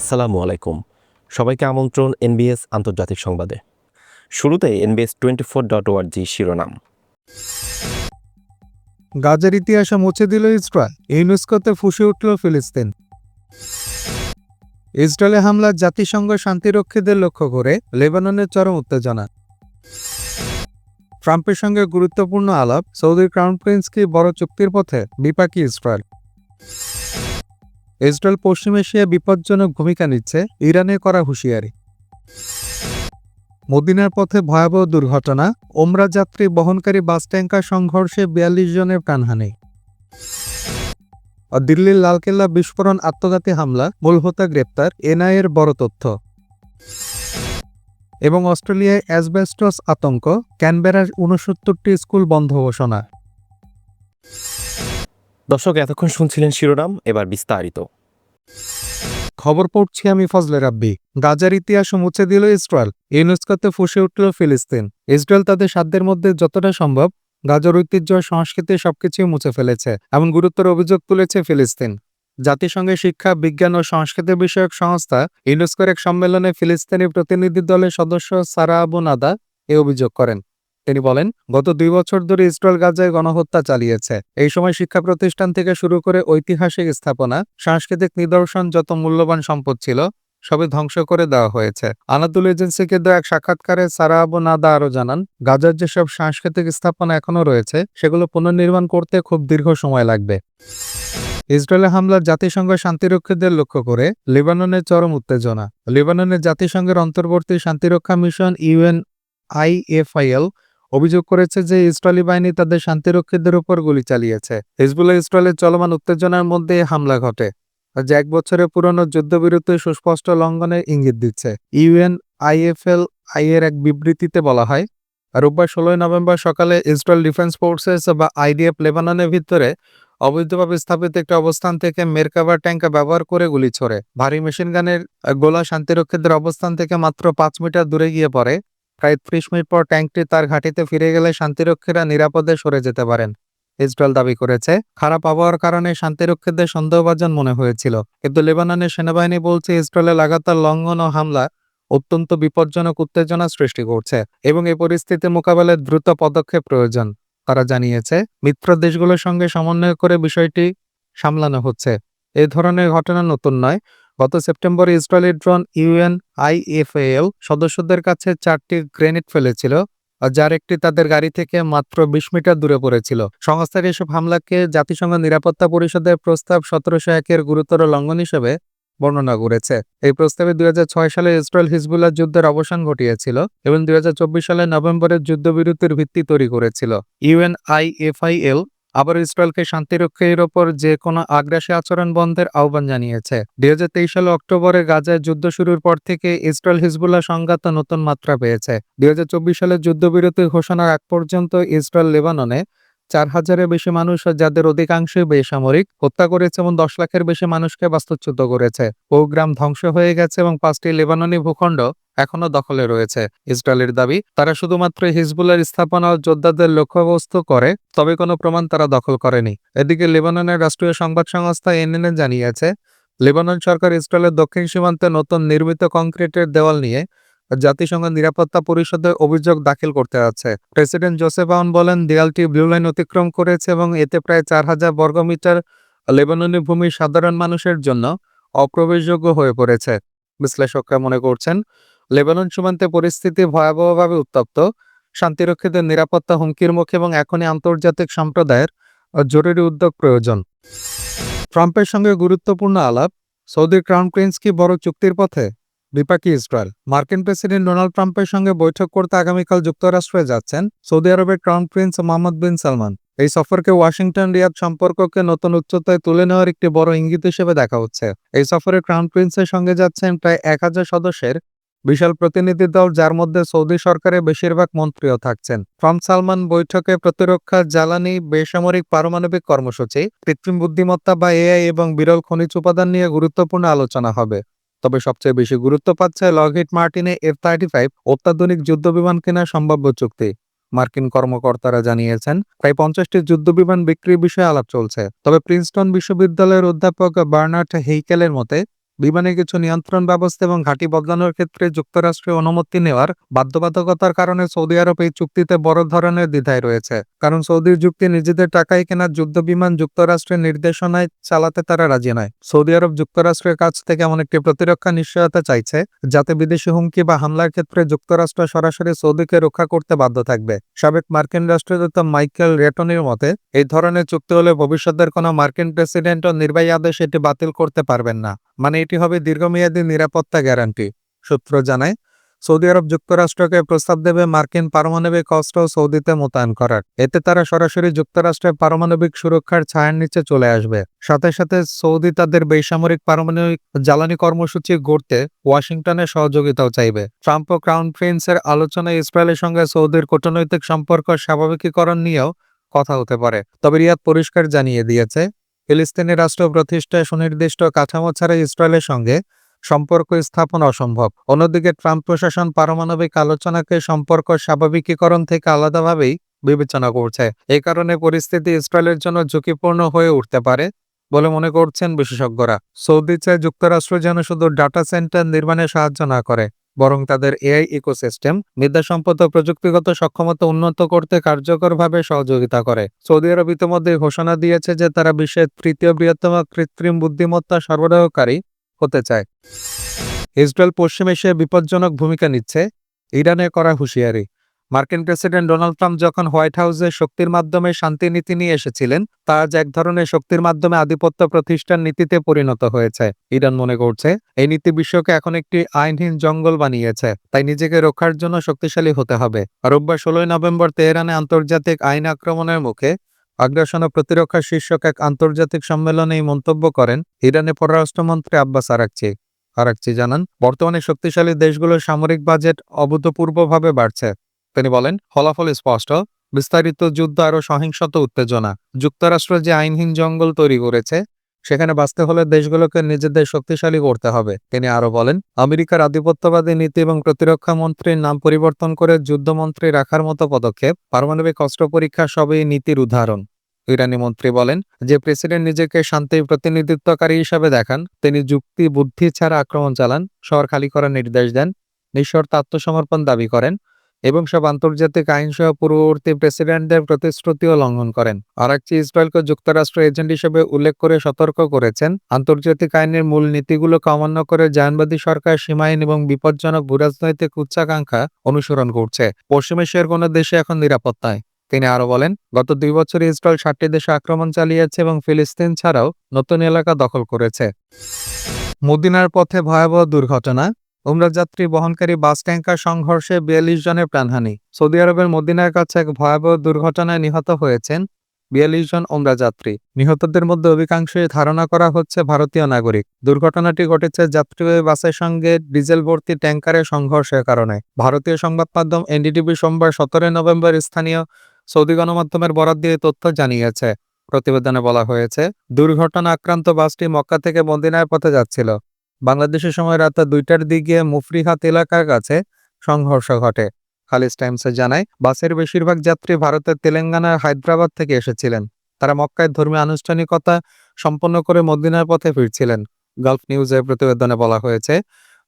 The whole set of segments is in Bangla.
আসসালামু আলাইকুম। সবাইকে আমন্ত্রণ এনবিএস আন্তর্জাতিক সংবাদে। শুরুতে এনবিএস টোয়েন্টি ফোর ডট ওয়ার্জি শিরোনাম। গাজার ইতিহাসে মুছে দিল ইসরায়েল। ইউনেস্কোতে ফুসে উঠল ফিলিস্তিন। ইসরায়েলে হামলা জাতিসংঘ শান্তিরক্ষীদের লক্ষ্য করে লেবাননের চরম উত্তেজনা। ট্রাম্পের সঙ্গে গুরুত্বপূর্ণ আলাপ সৌদি ক্রাউন প্রিন্স কি বড় চুক্তির পথে বিপাকী ইসরায়েল। ইসরায়েল পশ্চিম এশিয়ায় বিপজ্জনক ভূমিকা নিচ্ছে ইরানে করা হুঁশিয়ারি। মদিনার পথে ভয়াবহ দুর্ঘটনা, ওমরা যাত্রী, বহনকারী বাস ট্যাঙ্কার সংঘর্ষে বিয়াল্লিশ জনের প্রাণহানি। দিল্লির লালকেল্লা বিস্ফোরণ, আত্মঘাতী হামলা, মূল হোতা গ্রেপ্তার এনআইএর বড় তথ্য। এবং অস্ট্রেলিয়ায় অ্যাসবেস্টস আতঙ্ক, ক্যানবেরার উনসত্তরটি স্কুল বন্ধ ঘোষণা। দর্শক, এতক্ষণ শুনছিলেন শিরোনাম, এবার বিস্তারিত। খবর পড়ছি আমি ফজলে রাব্বি। গাজার ইতিহাস মুছে দিল ইসরায়েল। ইউনেস্কোতে ফুসে উঠল ফিলিস্তিন। ইসরায়েল তাদের সাধ্যের মধ্যে যতটা সম্ভব গাজার ঐতিহ্য, সংস্কৃতি সবকিছুই মুছে ফেলেছে এমন গুরুতর অভিযোগ তুলেছে ফিলিস্তিন। জাতিসংঘের শিক্ষা, বিজ্ঞান ও সংস্কৃতি বিষয়ক সংস্থা ইউনেস্কোর এক সম্মেলনে ফিলিস্তিনি প্রতিনিধি দলের সদস্য সারা আবু নাদা এ অভিযোগ করেন। তিনি বলেন, গত দুই বছর ধরে ইসরায়েল গাজায় গণহত্যা চালিয়েছে। এই সময় শিক্ষা প্রতিষ্ঠান থেকে শুরু করে ঐতিহাসিক স্থাপনা, সাংস্কৃতিক নিদর্শন যত মূল্যবান সম্পদ ছিল, সবই ধ্বংস করে দেওয়া হয়েছে। আনাদুল এজেন্সিকে দেওয়া এক সাক্ষাৎকারে সারা আবু নাদা আরও জানান, গাজার যেসব সাংস্কৃতিক স্থাপনা এখনও রয়েছে, সেগুলো পুনর্নির্মাণ করতে খুব দীর্ঘ সময় লাগবে। ইসরায়েলে হামলার জাতিসংঘ শান্তিরক্ষীদের লক্ষ্য করে লেবাননের চরম উত্তেজনা। লেবাননের জাতিসংঘের অন্তর্বর্তী শান্তিরক্ষা মিশন ইউএন আইএফআইএল অভিযোগ করেছে যে ইসরায়েলি বাহিনী তাদের শান্তিরক্ষীদের উপর গুলি চালিয়েছে। হিজবুল্লাহ ইসরায়েলের চলমান উত্তেজনার মধ্যে হামলা ঘটে। যা এক বছরের পুরনো যুদ্ধবিরতি সুস্পষ্ট লঙ্ঘনের ইঙ্গিত দিচ্ছে। ইউএন আইএফএল আই এর এক বিবৃতিতে বলা হয়, রোববার ষোলোই নভেম্বর সকালে ইসরায়েল ডিফেন্স ফোর্সেস বা আইডিএফ লেবাননের ভিতরে অবৈধভাবে স্থাপিত একটি অবস্থান থেকে মেরকাভার ট্যাঙ্কা ব্যবহার করে গুলি ছোড়ে। ভারী মেশিন গানের গোলা শান্তিরক্ষীদের অবস্থান থেকে মাত্র পাঁচ মিটার দূরে গিয়ে পড়ে। প্রায় ত্রিশ মিনিট পর ট্যাঙ্কটি তার ঘাঁটিতে ফিরে গেলে শান্তিরক্ষীরা নিরাপদে সরে যেতে পারেন। ইসরায়েল দাবি করেছে, খারাপ আবহাওয়ার কারণে শান্তিরক্ষীদের সন্দেহভাজন মনে হয়েছিল। কিন্তু লেবাননের সেনাবাহিনী বলছে, ইসরায়েলে লাগাতার লঙ্ঘন ও হামলা অত্যন্ত বিপজ্জনক উত্তেজনা সৃষ্টি করছে এবং এই পরিস্থিতি মোকাবেলায় দ্রুত পদক্ষেপ প্রয়োজন। তারা জানিয়েছে, মিত্র দেশগুলোর সঙ্গে সমন্বয় করে বিষয়টি সামলানো হচ্ছে। এ ধরনের ঘটনা নতুন নয় গত সেপ্টেম্বরে ইসরায়েলের ড্রোন ইউএন আইএফএল সদস্যদের কাছে চারটি গ্রেনেড ফেলেছিল যার একটি তাদের গাড়ি থেকে মাত্র বিশ মিটার দূরে পড়েছিল। সংস্থার এসব হামলাকে জাতিসংঘ নিরাপত্তা পরিষদের প্রস্তাব সতেরোশো একের গুরুতর লঙ্ঘন হিসেবে বর্ণনা করেছে। এই প্রস্তাবে দুই হাজার ছয় সালে ইসরায়েল হিজবুল্লাহ যুদ্ধের অবসান ঘটিয়েছিল এবং দুই হাজার চব্বিশ সালে নভেম্বরের যুদ্ধবিরতির ভিত্তি তৈরি করেছিল। ইউএনআইএফআইএল আবার ইসরায়েলকে শান্তিরক্ষীর ওপর যে কোনো আগ্রাসী আচরণ বন্ধের আহ্বান জানিয়েছে। দুই হাজার তেইশ সালে অক্টোবরে গাজায় যুদ্ধ শুরুর পর থেকে ইসরায়েল হিজবুল্লাহ সংঘাত নতুন মাত্রা পেয়েছে। দুই হাজার চব্বিশ সালে যুদ্ধবিরতি ঘোষণার আগ পর্যন্ত ইসরায়েল লেবাননে চার হাজারের বেশি মানুষ যাদের অধিকাংশই বেসামরিক, হত্যা করেছে এবং দশ লাখের বেশি মানুষকে বাস্তুচ্যুত করেছে। বহু গ্রাম ধ্বংস হয়ে গেছে এবং পাঁচটি লেবাননি ভূখণ্ড এখনও দখলে রয়েছে। ইসরায়েলের দাবি, তারা শুধুমাত্র হিজবুলের স্থাপনা ও যোদ্ধাদের লক্ষ্যবস্তু করে, তবে কোনো প্রমাণ তারা দখল করেনি। এদিকে লেবাননের রাষ্ট্রীয় সংবাদ সংস্থা এনএনএ জানিয়েছে, লেবানন সরকার ইসরায়েলের দক্ষিণ সীমান্তে নতুন নির্মিত কংক্রিটের দেওয়াল নিয়ে জাতিসংঘ নিরাপত্তা পরিষদে অভিযোগ দাখিল করতে যাচ্ছে প্রেসিডেন্ট জোসেফ আউন বলেন, দেয়ালটি ব্লু লাইন অতিক্রম করেছে এবং এতে প্রায় চার হাজার বর্গমিটার লেবাননি ভূমি সাধারণ মানুষের জন্য অপ্রবেশযোগ্য হয়ে পড়েছে। বিশ্লেষকরা মনে করছেন, লেবানন সীমান্তে পরিস্থিতি ভয়াবহভাবে উত্তপ্ত, শান্তিরক্ষীদের নিরাপত্তা হুমকির মুখে এবং এখনই আন্তর্জাতিক সম্প্রদায়ের জরুরি উদ্যোগ প্রয়োজন। ট্রাম্পের সঙ্গে গুরুত্বপূর্ণ আলাপ সৌদি ক্রাউন প্রিন্স কি বড় চুক্তির পথে? বিপাকী ইসরায়েল। মার্কিন প্রেসিডেন্ট ডোনাল্ড ট্রাম্পের সঙ্গে বৈঠক করতে আগামীকাল যুক্তরাষ্ট্রে যাচ্ছেন সৌদি আরবের crown prince Mohammed bin Salman. এই সফরকে ওয়াশিংটন, রিয়াদ সম্পর্ককে নতুন উচ্চতায় তুলে নেওয়ার একটি বড় ইঙ্গিত হিসেবে দেখা হচ্ছে। এই সফরে ক্রাউন প্রিন্সের সঙ্গে যাচ্ছেন প্রায় এক হাজার সদস্যের বিশাল প্রতিনিধি দল, যার মধ্যে সৌদি সরকারের বেশিরভাগ মন্ত্রীও থাকছেন। ট্রাম্প সালমান বৈঠকে প্রতিরক্ষা, জ্বালানি, বেসামরিক, পারমাণবিক কর্মসূচি, কৃত্রিম বুদ্ধিমত্তা বা এআই এবং বিরল খনিজ উপাদান নিয়ে গুরুত্বপূর্ণ আলোচনা হবে। তবে সবচেয়ে বেশি গুরুত্ব পাচ্ছে লকহিড মার্টিনে এফ থার্টি ফাইভ অত্যাধুনিক যুদ্ধ বিমান কেনার সম্ভাব্য চুক্তি। মার্কিন কর্মকর্তারা জানিয়েছেন, প্রায় পঞ্চাশটি যুদ্ধ বিমান বিক্রির বিষয়ে আলাপ চলছে। তবে প্রিন্সটন বিশ্ববিদ্যালয়ের অধ্যাপক বার্নার্ড হেইকেলের মতে বিমানে কিছু নিয়ন্ত্রণ ব্যবস্থা এবং ঘাঁটি বদলানোর ক্ষেত্রে যুক্তরাষ্ট্রের অনুমতি নেওয়ার বাধ্যবাধকতার কারণে সৌদি আরব এই চুক্তিতে বড় ধরনের দ্বিধায় রয়েছে। কারণ সৌদির যুক্তি নিজেদের টাকায় কেনা যুদ্ধ বিমান যুক্তরাষ্ট্রের নির্দেশনায় চালাতে তারা রাজি নয়। সৌদি আরব যুক্তরাষ্ট্রের কাছ থেকে এমন একটি প্রতিরক্ষা নিশ্চয়তা চাইছে, যাতে বিদেশি হুমকি বা হামলার ক্ষেত্রে যুক্তরাষ্ট্র সরাসরি সৌদিকে রক্ষা করতে বাধ্য থাকবে। সাবেক মার্কিন রাষ্ট্রদূত মাইকেল রেটনের মতে, এই ধরনের চুক্তি হলে ভবিষ্যতের কোনো মার্কিন প্রেসিডেন্ট ও নির্বাহী আদেশ এটি বাতিল করতে পারবেন না। মানে এটি হবে দীর্ঘমেয়াদী নিরাপত্তা গ্যারান্টি, সূত্র জানায়। সৌদি আরব যুক্তরাষ্ট্রকে প্রস্তাব দেবে মার্কিন পারমাণবিক অস্ত্র সৌদিতে মোতায়েন করার। এতে তারা সরাসরি যুক্তরাষ্ট্রের পারমাণবিক সুরক্ষার ছায়ার নিচে চলে আসবে। সাথে সাথে সৌদি তাদের বেসামরিক পারমাণবিক জ্বালানি কর্মসূচি গড়তে ওয়াশিংটনের সহযোগিতাও চাইবে। ট্রাম্প ও ক্রাউন প্রিন্সের আলোচনায় ইসরায়েলের সঙ্গে সৌদির কূটনৈতিক সম্পর্ক স্বাভাবিকীকরণ নিয়েও কথা হতে পারে। তবে রিয়াদ পরিষ্কার জানিয়ে দিয়েছে ফিলিস্তিনি রাষ্ট্র প্রতিষ্ঠায় সুনির্দিষ্ট কাঠামো ছাড়া ইসরায়েলের সঙ্গে সম্পর্ক স্থাপন অসম্ভব। অন্যদিকে ট্রাম্প প্রশাসন পারমাণবিক আলোচনাকে সম্পর্ক স্বাভাবিকীকরণ থেকে আলাদাভাবেই বিবেচনা করছে। এ কারণে পরিস্থিতি ইসরায়েলের জন্য ঝুঁকিপূর্ণ হয়ে উঠতে পারে। বলে মনে করছেন বিশেষজ্ঞরা। সৌদি চায় যুক্তরাষ্ট্র যেন শুধু ডাটা সেন্টার নির্মাণে সাহায্য না করে, বরং তাদের এআই ইকোসিস্টেম বিদ্যা সম্পদ ও প্রযুক্তিগত সক্ষমতা উন্নত করতে কার্যকরভাবে সহযোগিতা করে। সৌদি আরব ইতিমধ্যে ঘোষণা দিয়েছে যে তারা বিশ্বের তৃতীয় বৃহত্তম কৃত্রিম বুদ্ধিমত্তা সরবরাহকারী হতে চায়। ইসরায়েল পশ্চিম এশিয়ায় বিপজ্জনক ভূমিকা নিচ্ছে, ইরানে করা হুঁশিয়ারি। মার্কিন প্রেসিডেন্ট ডোনাল্ড ট্রাম্প যখন হোয়াইট হাউসে শক্তির মাধ্যমে শান্তি নীতি নিয়ে এসেছিলেন, তা আজ এক ধরনের শক্তির মাধ্যমে আধিপত্য প্রতিষ্ঠান নীতিতে পরিণত হয়েছে। ইরান মনে করছে, এই নীতি বিশ্বকে এখন একটি আইনহীন জঙ্গল বানিয়েছে, তাই নিজেকে রক্ষার জন্য শক্তিশালী হতে হবে। রোববার ষোলোই নভেম্বর তেহরানে আন্তর্জাতিক আইন আক্রমণের মুখে আগ্রাসন ও প্রতিরক্ষা শীর্ষক এক আন্তর্জাতিক সম্মেলনে এই মন্তব্য করেন ইরানের পররাষ্ট্রমন্ত্রী আব্বাস আরাকচি। আরাকচি জানান, বর্তমানে শক্তিশালী দেশগুলোর সামরিক বাজেট অভূতপূর্বভাবে বাড়ছে। তিনি বলেন, ফলাফল স্পষ্ট। বিস্তারিত যুদ্ধ আরও সহিংসত উত্তেজনা। যুক্তরাষ্ট্র যে আইনহীন জঙ্গল তৈরি করেছে, সেখানে বাঁচতে হলে দেশগুলোকে নিজেদের শক্তিশালী করতে হবে। তিনি আরও বলেন, আমেরিকার আধিপত্যবাদী নীতি এবং প্রতিরক্ষা মন্ত্রীর নাম পরিবর্তন করে যুদ্ধমন্ত্রী রাখার মতো পদক্ষেপ, পারমাণবিক অস্ত্র পরীক্ষা সবই নীতির উদাহরণ। ইরানি মন্ত্রী বলেন, যে প্রেসিডেন্ট নিজেকে শান্তির প্রতিনিধিত্বকারী হিসাবে দেখান, তিনি যুক্তি বুদ্ধি ছাড়া আক্রমণ চালান, শহর খালি করার নির্দেশ দেন, নিঃশর্ত আত্মসমর্পণ দাবি করেন এবং সব আন্তর্জাতিক আইনসহ পূর্ববর্তী প্রেসিডেন্টদের প্রতিশ্রুতিও লঙ্ঘন করেন। আরাকচি ইসরায়েলকে যুক্তরাষ্ট্র এজেন্ট হিসেবে উল্লেখ করে সতর্ক করেছেন, আন্তর্জাতিক আইনের মূল নীতিগুলো অমান্য করে জায়নবাদী সরকার সীমাহীন এবং বিপজ্জনক ভূরাজনৈতিক উচ্চাকাঙ্ক্ষা অনুসরণ করছে। পশ্চিম এশিয়ার কোনো দেশে এখন নিরাপত্তায়। তিনি আরও বলেন, গত দুই বছরে ইসরায়েল ষাটটি দেশে আক্রমণ চালিয়েছে এবং ফিলিস্তিন ছাড়াও নতুন এলাকা দখল করেছে। মদিনার পথে ভয়াবহ দুর্ঘটনা উমরা যাত্রী বহনকারী বাস ট্যাঙ্কার সংঘর্ষে বিয়াল্লিশ জনের প্রাণহানি। সৌদি আরবের মদিনার কাছে এক ভয়াবহ দুর্ঘটনায় নিহত হয়েছেন বিয়াল্লিশ জন ওমরা যাত্রী নিহতদের মধ্যে অধিকাংশই ধারণা করা হচ্ছে ভারতীয় নাগরিক। দুর্ঘটনাটি ঘটেছে যাত্রীবাহী বাসের সঙ্গে ডিজেল ভর্তি ট্যাঙ্কারের সংঘর্ষের কারণে। ভারতীয় সংবাদ মাধ্যম এনডিটিভি সোমবার সতেরোই নভেম্বর স্থানীয় সৌদি গণমাধ্যমের বরাদ দিয়ে তথ্য জানিয়েছে। প্রতিবেদনে বলা হয়েছে দুর্ঘটনা আক্রান্ত বাসটি মক্কা থেকে মদিনার পথে যাচ্ছিল। বাংলাদেশের সময় রাত দুইটার দিকে মুফরিহাত এলাকার কাছে সংঘর্ষ ঘটে। খালিজ টাইমসে জানায়, বাসের বেশিরভাগ যাত্রী ভারতের তেলেঙ্গানার হায়দ্রাবাদ থেকে এসেছিলেন। তারা মক্কায় ধর্মীয় আনুষ্ঠানিকতা সম্পন্ন করে মদিনার পথে ফিরছিলেন। গালফ নিউজের প্রতিবেদনে বলা হয়েছে,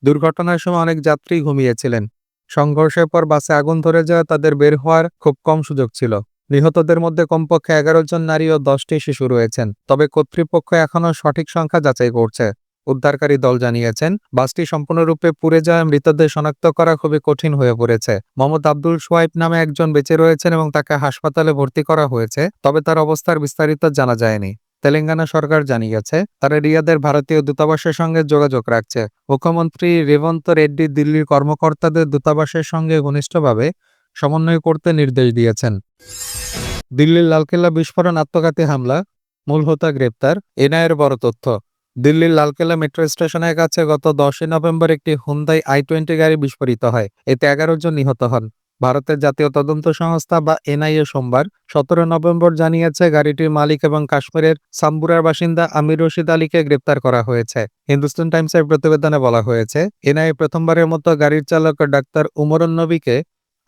দুর্ঘটনার সময় অনেক যাত্রী ঘুমিয়েছিলেন। সংঘর্ষের পর বাসে আগুন ধরে যাওয়া তাদের বের হওয়ার খুব কম সুযোগ ছিল। নিহতদের মধ্যে কমপক্ষে এগারো জন নারী ও দশটি শিশু রয়েছেন। তবে কর্তৃপক্ষ এখনও সঠিক সংখ্যা যাচাই করছে। উদ্ধারকারী দল জানিয়েছেন, বাসটি সম্পূর্ণরূপে পুড়ে যাওয়া মৃতদের শনাক্ত করা খুবই কঠিন হয়ে পড়েছে। মোহাম্মদ আব্দুল সোয়াইব নামে একজন বেঁচে রয়েছেন এবং তাকে হাসপাতালে ভর্তি করা হয়েছে, তবে তার অবস্থার বিস্তারিত জানা যায়নি। তেলেঙ্গানা সরকার জানিয়েছে, তারা রিয়াদের ভারতীয় দূতাবাসের সঙ্গে যোগাযোগ রাখছে। মুখ্যমন্ত্রী রেবন্ত রেড্ডি দিল্লির কর্মকর্তাদের দূতাবাসের সঙ্গে ঘনিষ্ঠভাবে সমন্বয় করতে নির্দেশ দিয়েছেন। দিল্লির লালকেল্লা বিস্ফোরণ, আত্মঘাতী হামলা, মূল হোতা গ্রেপ্তার, এনআইয়ের বড় তথ্য। দিল্লির লালকেল্লা মেট্রো স্টেশনের কাছে গত দশই নভেম্বর একটি হুন্দাই আই টোয়েন্টি গাড়ি বিস্ফোরিত হয়। এতে এগারো জন নিহত হন। ভারতের জাতীয় তদন্ত সংস্থা বা এনআইএ সোমবার, সতেরো নভেম্বর জানিয়েছে গাড়িটির মালিক এবং কাশ্মীরের সাম্বুরার বাসিন্দা আমির রশিদ আলীকে গ্রেপ্তার করা হয়েছে। হিন্দুস্তান টাইমসের প্রতিবেদনে বলা হয়েছে, এনআইএ প্রথমবারের মতো গাড়ির চালক ডাক্তার উমরুন নবীকে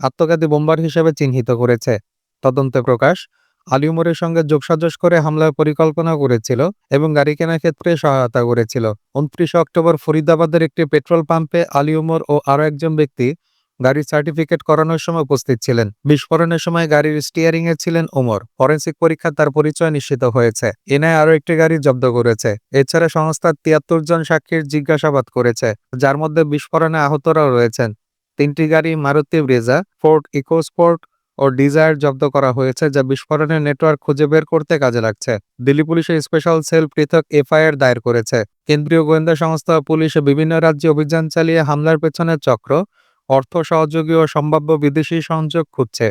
আত্মঘাতী বোম্বার হিসেবে চিহ্নিত করেছে। তদন্তে প্রকাশ আলিউমরের সঙ্গে যোগসাজশ করে হামলার পরিকল্পনা করেছিল এবং গাড়ি কেনার ক্ষেত্রে সহায়তা করেছিল। উনত্রিশে অক্টোবর ফরিদাবাদের একটি পেট্রোল পাম্পে আলিউমর ও আরও একজন ব্যক্তি গাড়ির সার্টিফিকেট করানোর সময় উপস্থিত ছিলেন। বিস্ফোরণের সময় গাড়ির স্টিয়ারিং এ ছিলেন ওমর ফরেন্সিক পরীক্ষা তার পরিচয় নিশ্চিত হয়েছে। এনআই আরও একটি গাড়ি জব্দ করেছে। এছাড়া সংস্থার তিয়াত্তর জন সাক্ষীর জিজ্ঞাসাবাদ করেছে, যার মধ্যে বিস্ফোরণে আহতরাও রয়েছেন। তিনটি গাড়ি মারুতি ব্রেজা, ফোর্ড ইকোস্পোর্ট ও ডিজায়ার জব্দ করা হয়েছে, যা বিস্ফোরণের নেটওয়ার্ক খুঁজে বের করতে কাজে লাগছে। দিল্লি পুলিশের স্পেশাল সেল পৃথক এফআইআর দায়ের করেছে। কেন্দ্রীয় গোয়েন্দা সংস্থা পুলিশ বিভিন্ন রাজ্যে অভিযান চালিয়ে হামলার পেছনে চক্র, অর্থ সহযোগী ও সম্ভাব্য বিদেশি সংযোগ খুঁজছে।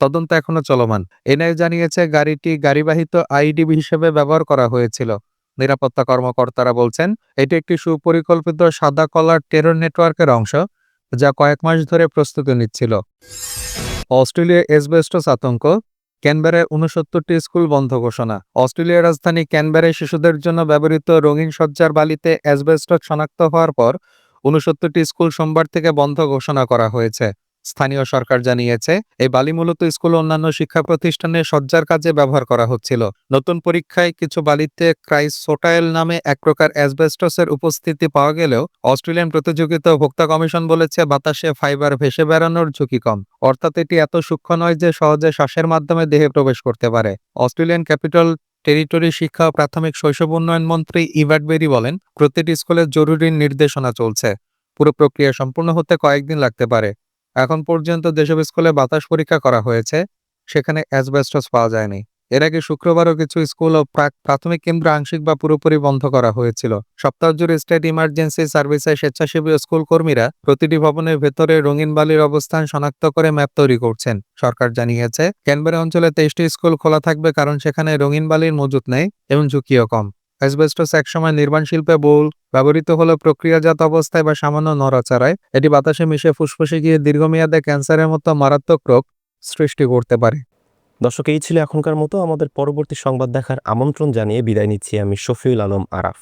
তদন্ত এখনও চলমান। এনআই জানিয়েছে, গাড়িটি গাড়িবাহিত আইডি হিসেবে ব্যবহার করা হয়েছিল। নিরাপত্তা কর্মকর্তারা বলছেন, এটি একটি সুপরিকল্পিত সাদা কলার টেরর নেটওয়ার্কের অংশ, যা কয়েক মাস ধরে প্রস্তুতি নিচ্ছিল। অস্ট্রেলিয়া এসবেস্টস আতঙ্ক ক্যানবেরায় উনসত্তরটি স্কুল বন্ধ ঘোষণা। অস্ট্রেলিয়ার রাজধানী ক্যানবেরায় শিশুদের জন্য ব্যবহৃত রঙিন সজ্জার বালিতে অ্যাসবেস্টস শনাক্ত হওয়ার পর উনসত্তরটি স্কুল সোমবার থেকে বন্ধ ঘোষণা করা হয়েছে। স্থানীয় সরকার জানিয়েছে, এই বালি মূলত স্কুল অন্যান্য শিক্ষা প্রতিষ্ঠানে সজ্জার কাজে ব্যবহার করা হচ্ছিল। নতুন পরীক্ষায় কিছু বালিতে ক্রাইসোটাইল নামে এক প্রকার অ্যাসবেস্টসের উপস্থিতি পাওয়া গেলেও অস্ট্রেলিয়ান প্রতিযোগিতা ভোক্তা কমিশন বলেছে, বাতাসে ফাইবার ভেসে বেড়ানোর ঝুঁকি কম। অর্থাৎ এটি এত সূক্ষ্ম নয় যে সহজে শ্বাসের মাধ্যমে দেহে প্রবেশ করতে পারে। অস্ট্রেলিয়ান ক্যাপিটাল টেরিটরি শিক্ষা ও প্রাথমিক শৈশব উন্নয়ন মন্ত্রী ইভার্ট বেরি বলেন, প্রতিটি স্কুলে জরুরি নির্দেশনা চলছে। পুরো প্রক্রিয়া সম্পূর্ণ হতে কয়েকদিন লাগতে পারে। এখন পর্যন্ত যেসব স্কুলে বাতাস পরীক্ষা করা হয়েছে, সেখানে অ্যাসবেস্টস পাওয়া যায়নি। এর আগে শুক্রবারও কিছু স্কুল ও প্রাথমিক কেন্দ্র আংশিক বা পুরোপুরি বন্ধ করা হয়েছিল। সপ্তাহ জুড়ে স্টেট ইমার্জেন্সি সার্ভিসের স্বেচ্ছাসেবী স্কুল কর্মীরা প্রতিটি ভবনের ভেতরে রঙিন বালির অবস্থান শনাক্ত করে ম্যাপ তৈরি করছেন। সরকার জানিয়েছে, ক্যানবেরা অঞ্চলে তেইশটি স্কুল খোলা থাকবে কারণ সেখানে রঙিন বালির মজুত নেই এবং ঝুঁকিও কম। অ্যাসবেস্টস একসময় নির্মাণ শিল্পে বহুল ব্যবহৃত হলো প্রক্রিয়াজাত অবস্থায় বা সামান্য নড়াচড়ায় এটি বাতাসে মিশে ফুসফুসে গিয়ে দীর্ঘমেয়াদে ক্যান্সারের মতো মারাত্মক রোগ সৃষ্টি করতে পারে। দর্শক, এই ছিল এখনকার মতো। আমাদের পরবর্তী সংবাদ দেখার আমন্ত্রণ জানিয়ে বিদায় নিচ্ছি আমি শফিউল আলম আরাফ।